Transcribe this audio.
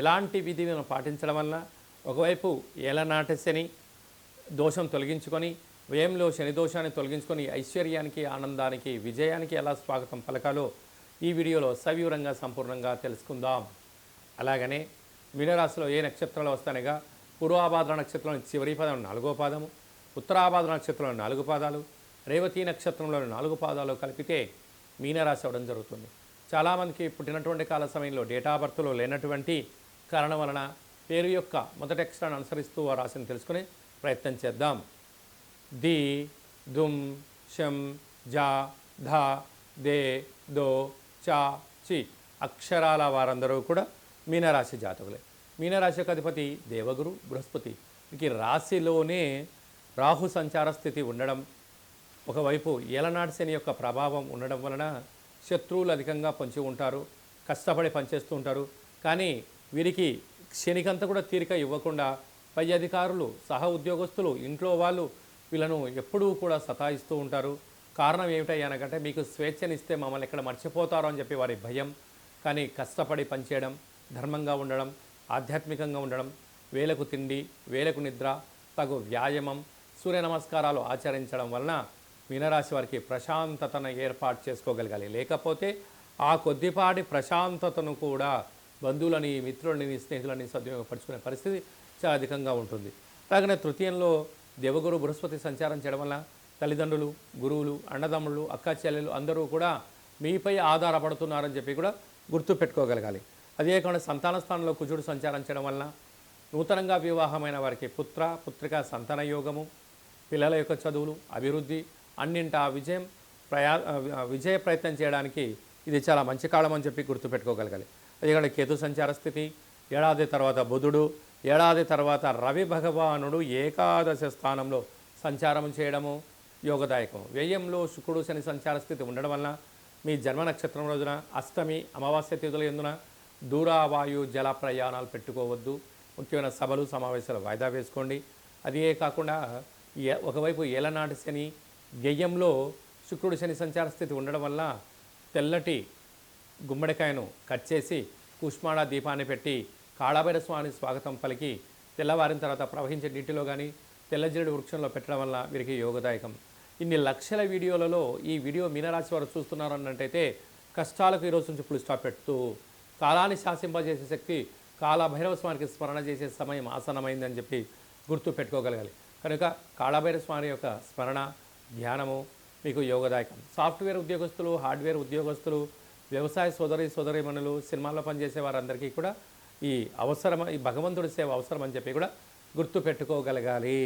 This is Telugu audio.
ఎలాంటి విధిని పాటించడం వలన ఒకవైపు ఏలనాటి శని దోషం తొలగించుకొని వ్యయంలో శని దోషాన్ని తొలగించుకొని ఐశ్వర్యానికి ఆనందానికి విజయానికి ఎలా స్వాగతం పలకాలో ఈ వీడియోలో సవివరంగా సంపూర్ణంగా తెలుసుకుందాం. అలాగనే మీనరాశిలో ఏ నక్షత్రాలు వస్తానగా పూర్వాభాద్ర నక్షత్రంలోని చివరి పాదం నాలుగో పాదము ఉత్తరాభాద్ర నక్షత్రంలో నాలుగు పాదాలు రేవతి నక్షత్రంలోని నాలుగు పాదాలు కలిపితే మీనరాశి అవ్వడం జరుగుతుంది. చాలామందికి పుట్టినటువంటి కాల సమయంలో డేటా బర్త్లో లేనటువంటి కారణం వలన పేరు యొక్క మొదటి అక్షరాన్ని అనుసరిస్తూ ఆ రాశిని తెలుసుకునే ప్రయత్నం చేద్దాం. ది దుమ్ షం జా ధ దే దో చా చి అక్షరాల వారందరూ కూడా మీనరాశి జాతకులే. మీనరాశి యొక్క అధిపతి దేవగురు బృహస్పతి. వీరికి రాశిలోనే రాహు సంచార స్థితి ఉండడం ఒకవైపు ఏలనాటి శని యొక్క ప్రభావం ఉండడం వలన శత్రువులు అధికంగా పంచి ఉంటారు కష్టపడి పనిచేస్తూ ఉంటారు. కానీ వీరికి క్షణికంతా కూడా తీరిక ఇవ్వకుండా పై అధికారులు సహ ఉద్యోగస్తులు ఇంట్లో వాళ్ళు వీళ్ళను ఎప్పుడూ కూడా సతాయిస్తూ ఉంటారు. కారణం ఏమిటయ్యానకంటే మీకు స్వేచ్ఛనిస్తే మమ్మల్ని ఇక్కడ మర్చిపోతారు అని చెప్పి వారి భయం. కానీ కష్టపడి పనిచేయడం ధర్మంగా ఉండడం ఆధ్యాత్మికంగా ఉండడం వేలకు తిండి వేలకు నిద్ర తగు వ్యాయామం సూర్య నమస్కారాలు ఆచరించడం వలన మీనరాశి వారికి ప్రశాంతతను ఏర్పాటు చేసుకోగలగాలి. లేకపోతే ఆ కొద్దిపాటి ప్రశాంతతను కూడా బంధువులని మిత్రులని స్నేహితులని సద్వినియోగపరుచుకునే పరిస్థితి చాలా అధికంగా ఉంటుంది. అలాగనే తృతీయంలో దేవగురు బృహస్పతి సంచారం చేయడం వల్ల తల్లిదండ్రులు గురువులు అన్నదమ్ములు అక్కా చెల్లెలు అందరూ కూడా మీపై ఆధారపడుతున్నారని చెప్పి కూడా గుర్తు పెట్టుకోగలగాలి. అదే కాకుండా సంతాన స్థానంలో కుజుడు సంచారం చేయడం వలన నూతనంగా వివాహమైన వారికి పుత్ర పుత్రిక సంతాన యోగము పిల్లల యొక్క చదువులు అభివృద్ధి అన్నింటా విజయం ప్రయా విజయ ప్రయత్నం చేయడానికి ఇది చాలా మంచి కాలం అని చెప్పి గుర్తుపెట్టుకోగలగాలి అదే కేతు సంచార స్థితి. ఏడాది తర్వాత బుధుడు ఏడాది తర్వాత రవి భగవానుడు ఏకాదశ స్థానంలో సంచారం చేయడము యోగదాయకం. వ్యయంలో శుక్రుడు శని సంచార స్థితి ఉండడం వలన మీ జన్మ నక్షత్రం రోజున అష్టమి అమావాస్య తిథుల ఎందున దూరావాయు జల ప్రయాణాలు పెట్టుకోవద్దు. ముఖ్యమైన సభలు సమావేశాలు వాయిదా వేసుకోండి. అదే కాకుండా ఒకవైపు ఏలనాటి శని వ్యయంలో శుక్రుడు శని సంచార స్థితి ఉండడం వల్ల తెల్లటి గుమ్మడికాయను కట్ చేసి కుష్మాడ దీపాన్ని పెట్టి కాళాభైర స్వామి స్వాగతం పలికి తెల్లవారిన తర్వాత ప్రవహించే నీటిలో కానీ తెల్లజిరుడు వృక్షంలో పెట్టడం వల్ల వీరికి యోగదాయకం. ఇన్ని లక్షల వీడియోలలో ఈ వీడియో మీనరాశి వారు చూస్తున్నారు అన్నట్టయితే కష్టాలకు ఈ రోజు నుంచి ఇప్పుడు స్టాప్ పెడుతూ కాలాన్ని శాసింపజేసే శక్తి కాళభైరవ స్వామికి స్మరణ చేసే సమయం ఆసనమైందని చెప్పి గుర్తు పెట్టుకోగలగాలి. కనుక కాళభైరవ స్వామి యొక్క స్మరణ ధ్యానము మీకు యోగదాయకం. సాఫ్ట్వేర్ ఉద్యోగస్తులు హార్డ్వేర్ ఉద్యోగస్తులు వ్యవసాయ సోదరి సోదరిమణులు సినిమాల్లో పనిచేసే వారందరికీ కూడా ఈ అవసరం ఈ భగవంతుడి సేవ అవసరం అని చెప్పి కూడా గుర్తు పెట్టుకోగలగాలి